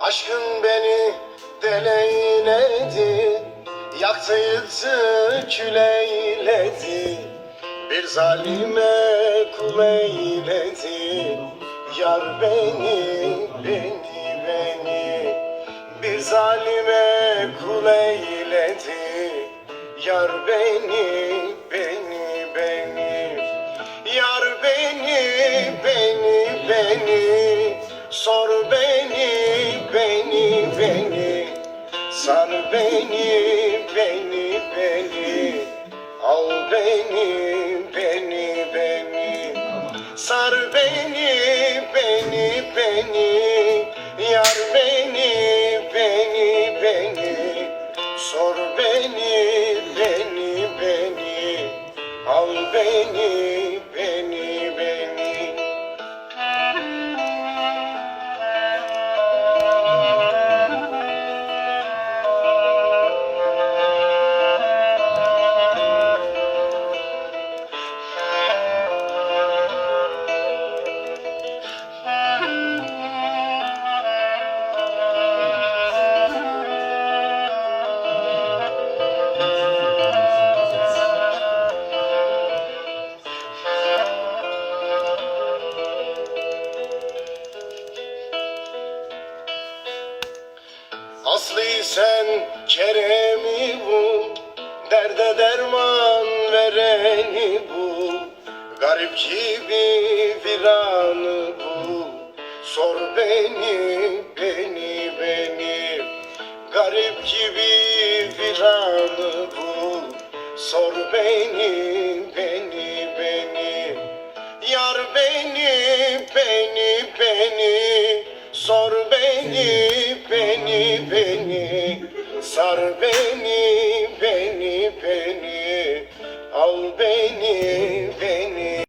Aşkın beni deleyledi Yaktı yıktı küleyledi. Bir zalime kul eyledi Yar beni, beni, beni. Bir zalime kul eyledi Yar beni, beni, beni. Yar beni, beni, beni Sor beni, beni, beni. Sar beni, beni, beni. Al beni, beni, beni. Sar beni, beni, beni. Yar beni, beni, beni. Sor beni, beni, beni. Al beni, beni, beni Aslı sen Kerem'i bul Derde derman vereni bul. Garip gibi viranı bul Sor beni, beni, beni. Garip gibi viranı bul Sor beni, beni, beni. Yar beni, beni, beni Sor beni, beni Sar beni, beni, beni. Al beni, beni